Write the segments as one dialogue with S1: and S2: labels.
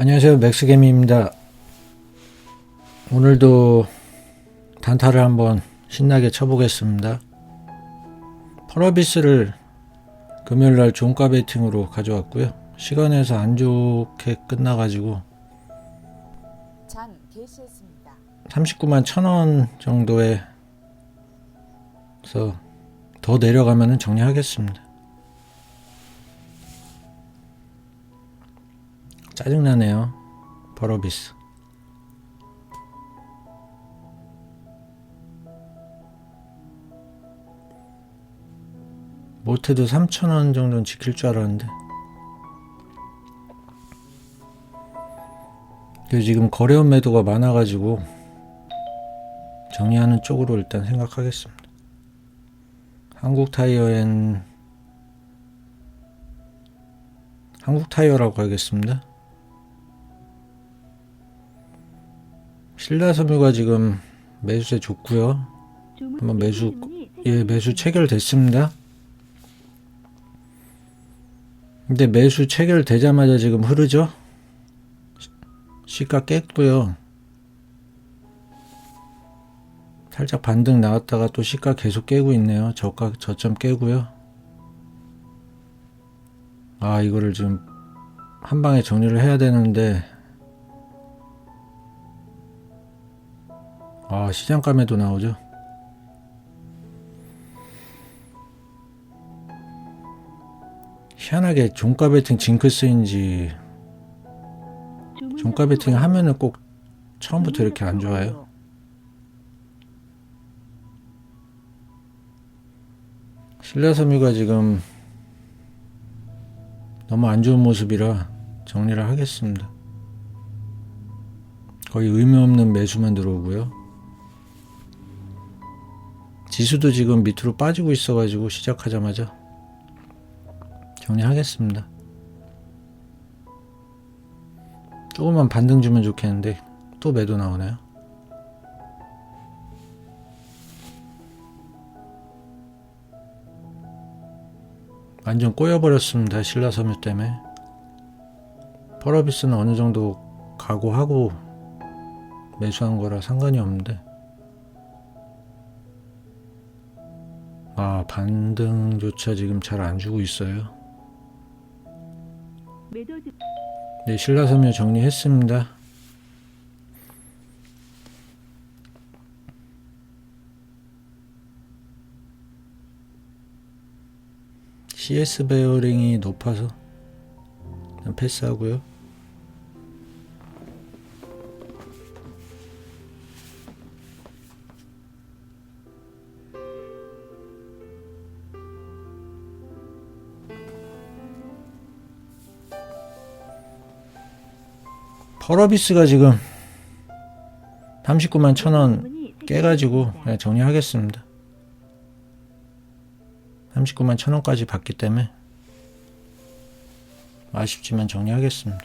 S1: 안녕하세요. 맥스개미입니다. 오늘도 단타를 한번 신나게 쳐보겠습니다. 펄어비스를 금요일날 종가 베이팅으로 가져왔고요. 시간에서 안 좋게 끝나가지고
S2: 잔 개시했습니다.
S1: 39만 1000원 정도에서 더 내려가면 정리하겠습니다 짜증나네요. 버러비스 못해도 3,000원 정도는 지킬 줄 알았는데. 근데 지금 거래원 매도가 많아가지고 정리하는 쪽으로 일단 생각하겠습니다. 한국타이어엔 한국타이어라고 하겠습니다 신라섬유가 지금 매수세 좋고요. 한번 매수 예 매수 체결됐습니다. 근데 매수 체결되자마자 지금 흐르죠? 시가 깼고요. 살짝 반등 나왔다가 또 시가 계속 깨고 있네요. 저가 저점 깨고요. 아 이거를 지금 한 방에 정리를 해야 되는데 아, 시장감에도 나오죠. 희한하게 종가 베팅 징크스인지 종가 베팅 하면은 꼭 처음부터 이렇게 안 좋아요. 신라섬유가 지금 너무 안 좋은 모습이라 정리를 하겠습니다. 거의 의미 없는 매수만 들어오고요. 지수도 지금 밑으로 빠지고 있어가지고 시작하자마자 정리하겠습니다. 조금만 반등 주면 좋겠는데 또 매도 나오네요. 완전 꼬여버렸습니다. 신라섬유 때문에. 펄어비스는 어느 정도 각오하고 매수한 거라 상관이 없는데 아 반등조차 지금 잘 안 주고 있어요. 네 신라섬유 정리했습니다. CS 베어링이 높아서 패스하고요 펄어비스가 지금 39만 1000원 깨가지고 정리하겠습니다. 39만 1000원까지 받기 때문에 아쉽지만 정리하겠습니다.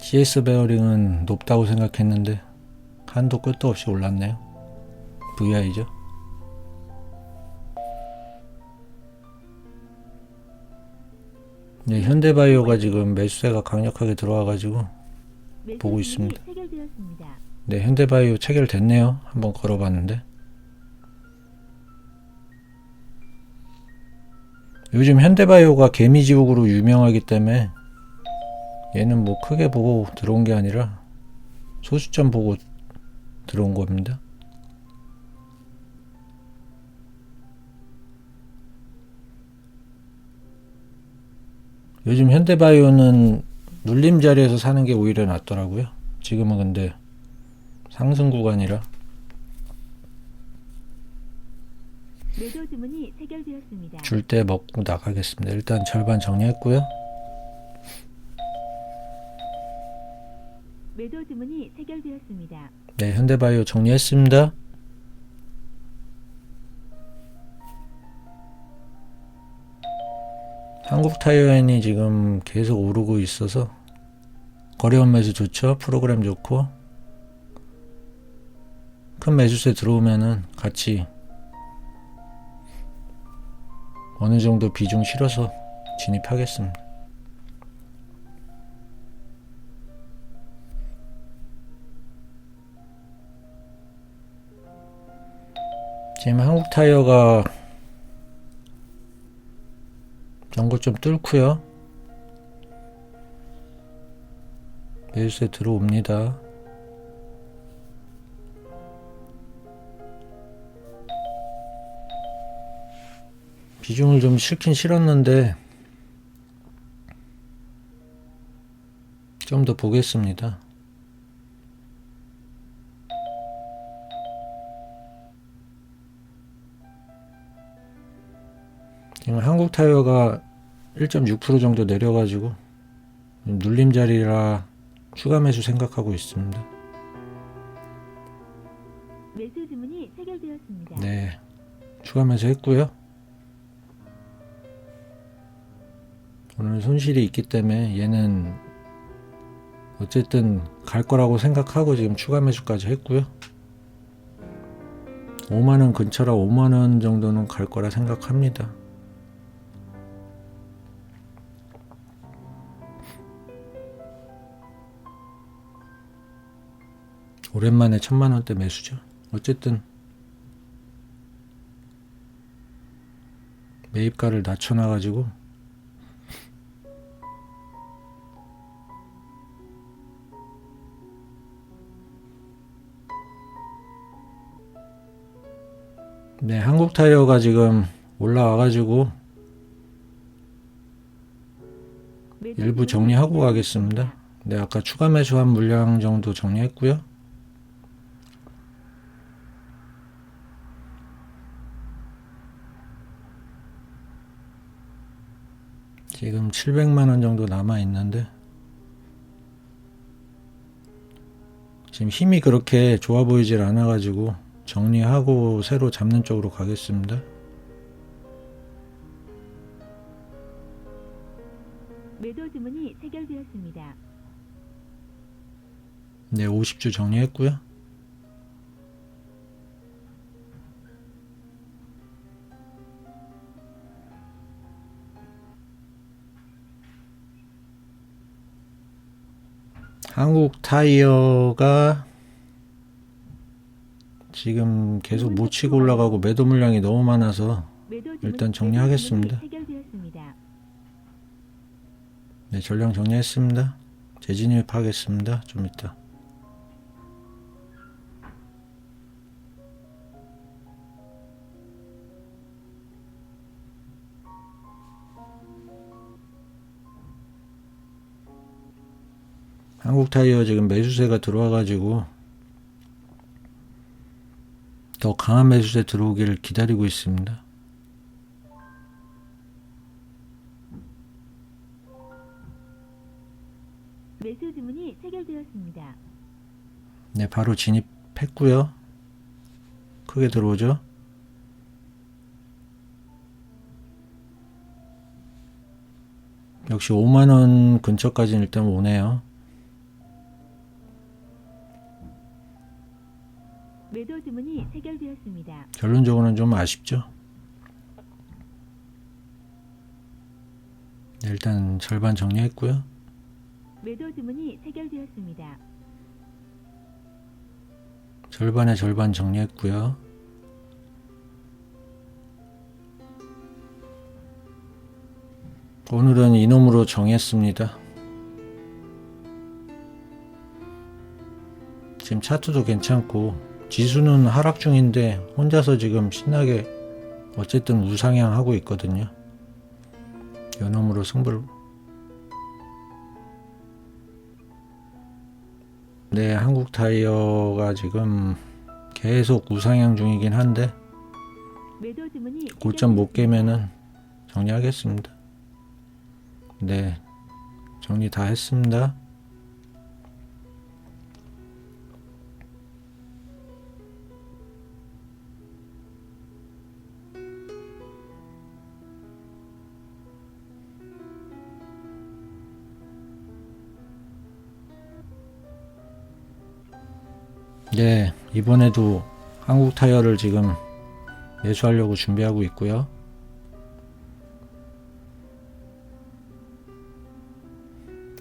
S1: CS 베어링은 높다고 생각했는데 한도 끝도 없이 올랐네요. VI죠. 네, 현대바이오가 지금 매수세가 강력하게 들어와가지고 보고 있습니다. 네, 현대바이오 체결됐네요. 한번 걸어봤는데. 요즘 현대바이오가 개미지옥으로 유명하기 때문에 얘는 뭐 크게 보고 들어온 게 아니라 소수점 보고 들어온 겁니다. 요즘 현대바이오는 눌림 자리에서 사는 게 오히려 낫더라고요. 지금은 근데 상승 구간이라. 줄 때 먹고 나가겠습니다. 일단 절반 정리했고요.
S3: 매도 주문이 체결되었습니다.
S1: 네, 현대바이오 정리했습니다. 한국 타이어엔이 지금 계속 오르고 있어서 거래원 매수 좋죠. 프로그램 좋고 큰 매수세 들어오면은 같이 어느 정도 비중 실어서 진입하겠습니다. 지금 한국 타이어가 전고 좀 뚫고요. 매수세 들어옵니다. 비중을 좀 실긴 실었는데 좀 더 보겠습니다. 한국 타이어가 1.6% 정도 내려가지고 눌림 자리라 추가 매수 생각하고 있습니다.
S3: 매수 주문이 체결되었습니다.
S1: 네, 추가 매수 했고요. 오늘 손실이 있기 때문에 얘는 어쨌든 갈 거라고 생각하고 지금 추가 매수까지 했고요. 5만원 근처라 5만원 정도는 갈 거라 생각합니다. 오랜만에 천만 원대 매수죠. 어쨌든 매입가를 낮춰놔 가지고 네 한국 타이어가 지금 올라와 가지고
S3: 매도
S1: 일부 정리하고. 가겠습니다. 네 아까 추가 매수한 물량 정도 정리했고요. 지금 700만 원 정도 남아 있는데 지금 힘이 그렇게 좋아 보이질 않아 가지고 정리하고 새로 잡는 쪽으로 가겠습니다.
S3: 매도 주문이 체결되었습니다.
S1: 네, 50주 정리했고요. 한국 타이어가 지금 계속 못 치고 올라가고 매도 물량이 너무 많아서 일단 정리하겠습니다. 네, 전량 정리했습니다. 재진입하겠습니다. 좀 이따. 한국 타이어 지금 매수세가 들어와가지고 더 강한 매수세 들어오기를 기다리고 있습니다.
S3: 매수 주문이 체결되었습니다.
S1: 네, 바로 진입했고요. 크게 들어오죠. 역시 5만 원 근처까지는 일단 오네요.
S3: 매도 주문이 체결되었습니다.
S1: 결론적으로는 좀 아쉽죠. 네, 일단 절반 정리했고요.
S3: 매도 주문이 체결되었습니다.
S1: 절반의 절반 정리했고요. 오늘은 이놈으로 정했습니다. 지금 차트도 괜찮고 지수는 하락 중인데 혼자서 지금 신나게 어쨌든 우상향 하고 있거든요. 이놈으로 승부를 네, 한국 타이어가 지금 계속 우상향 중이긴 한데 고점 못. 깨면은 정리하겠습니다. 네, 정리 다 했습니다. 네, 이번에도 한국 타이어를 지금 매수하려고 준비하고 있고요.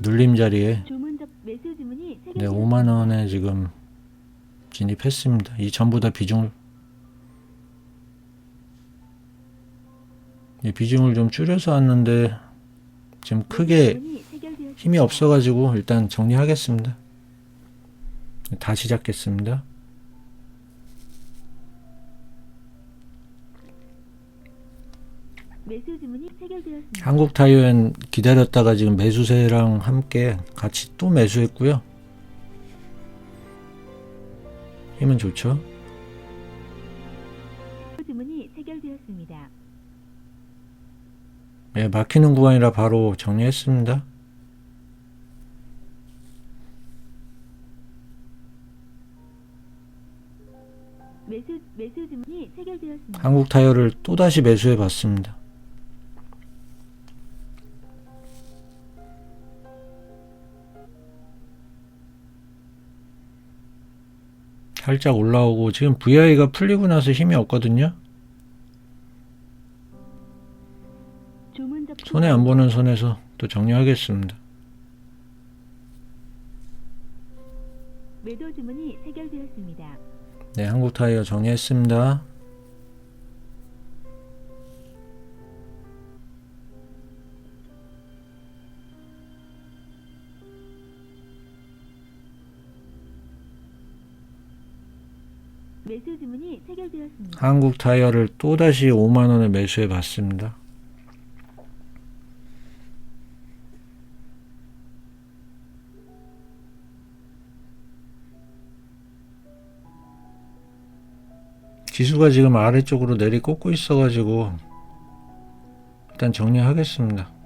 S1: 눌림 자리에 네,
S3: 체결되었습니다.
S1: 5만 원에 지금 진입했습니다. 이 전부 다 비중을 이 비중을 좀 줄여서 왔는데 지금 크게. 힘이 없어가지고 일단 정리하겠습니다. 다시 잡겠습니다.
S3: 매수 주문이 체결되었습니다.
S1: 한국 타이어엔 기다렸다가 지금 매수세랑 함께 같이 또 매수했고요. 힘은 좋죠.
S3: 주문이 체결되었습니다.
S1: 네, 막히는 구간이라 바로 정리했습니다. 한국 타이어를 또다시 매수해 봤습니다. 살짝 올라오고 지금 VI가 풀리고 나서 힘이 없거든요. 손해 안 보는 선에서 또 정리하겠습니다.
S3: 매도 주문이 체결되었습니다.
S1: 네, 한국 타이어 정리했습니다.
S3: 주문이 체결되었습니다.
S1: 한국 타이어를 또다시 5만 원에 매수해 봤습니다. 지수가 지금 아래쪽으로 내리 꽂고 있어가지고 일단 정리하겠습니다.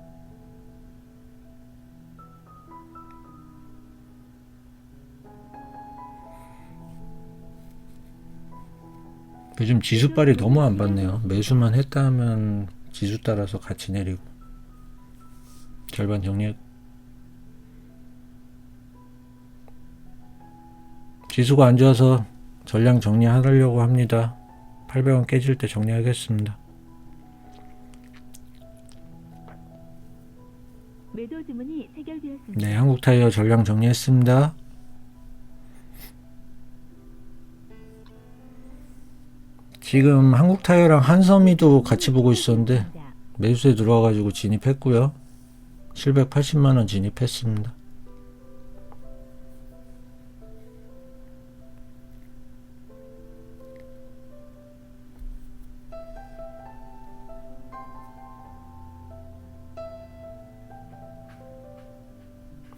S1: 요즘 지수빨이 너무 안 받네요. 매수만 했다 하면 지수 따라서 같이 내리고 절반 정리. 지수가 안 좋아서 전량 정리하려고 합니다. 800원 깨질 때 정리하겠습니다. 네, 한국 타이어 전량 정리했습니다. 지금 한국 타이어랑 한섬이도 같이 보고 있었는데 매수에 들어와가지고 진입했고요. 780만 원 진입했습니다.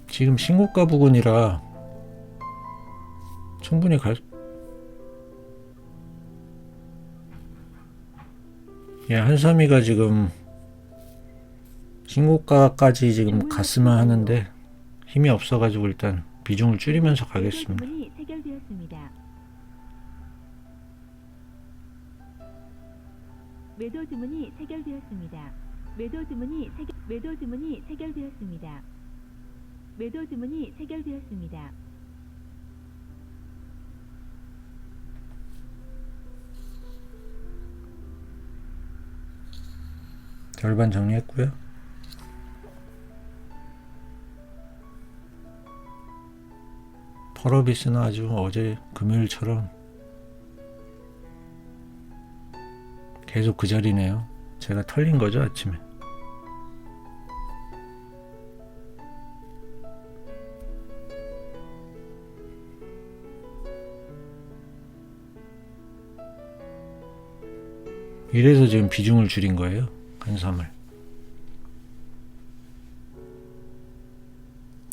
S1: 지금 신고가 부근이라 충분히 갈. 예, 한섬이가 지금 신고가까지 지금 갔으면 하는데 힘이 없어가지고 일단 비중을 줄이면서 가겠습니다.
S3: 주문이 체결되었습니다. 매도 주문이 체결되었습니다. 매도 주문이 체결 매도 주문이 체결되었습니다. 매도 주문이 체결되었습니다.
S1: 절반 정리했고요. 펄어비스는 아주 어제 금요일처럼 계속 그 자리네요. 제가 털린 거죠 아침에. 이래서 지금 비중을 줄인 거예요. 한삼을.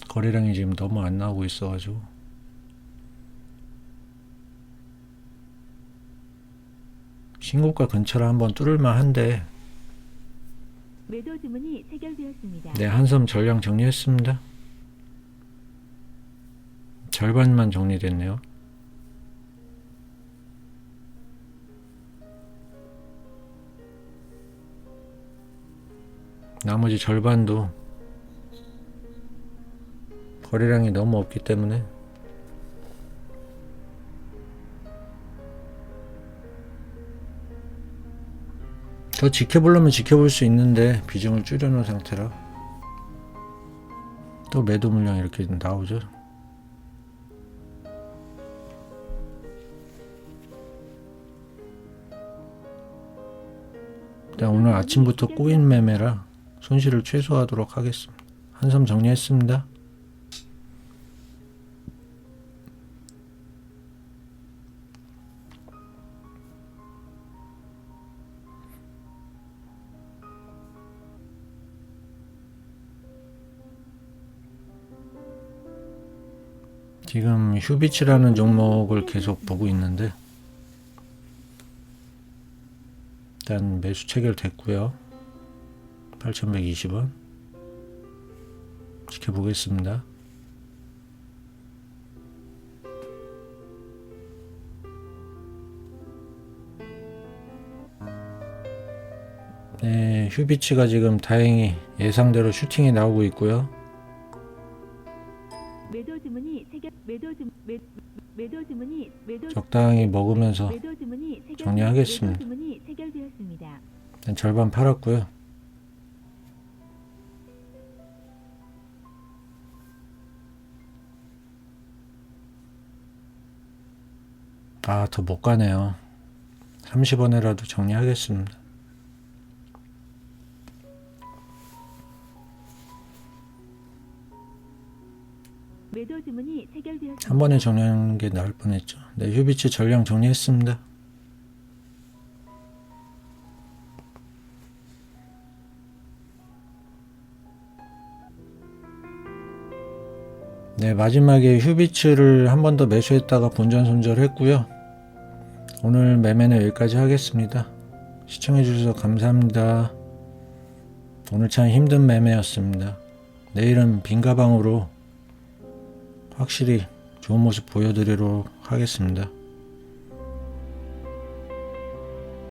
S1: 거래량이 지금 너무 안 나오고 있어가지고 신고가 근처로 한번 뚫을만 한데. 네 한섬 전량 정리했습니다. 절반만 정리됐네요. 나머지 절반도 거래량이 너무 없기 때문에 더 지켜보려면 지켜볼 수 있는데 비중을 줄여놓은 상태라 또 매도 물량 이렇게 나오죠. 일단 오늘 아침부터 꼬인 매매라 손실을 최소화하도록 하겠습니다. 한섬 정리했습니다. 지금 휴비치라는 종목을 계속 보고 있는데 일단 매수 체결됐고요. 8,120원 지켜보겠습니다. 네, 휴비치가 지금 다행히 예상대로 슈팅이 나오고 있고요. 적당히 먹으면서
S3: 정리하겠습니다.
S1: 일단 절반 팔았고요. 아, 더 못 가네요. 30원에라도 정리하겠습니다.
S3: 매도 주문이 체결되었습니다.
S1: 한 번에 정리하는 게 나을 뻔했죠. 네, 휴비치 전량 정리했습니다. 네, 마지막에 휴비츠를 한 번 더 매수했다가 본전 손절했고요. 오늘 매매는 여기까지 하겠습니다. 시청해주셔서 감사합니다. 오늘 참 힘든 매매였습니다. 내일은 빈 가방으로 확실히 좋은 모습 보여드리도록 하겠습니다.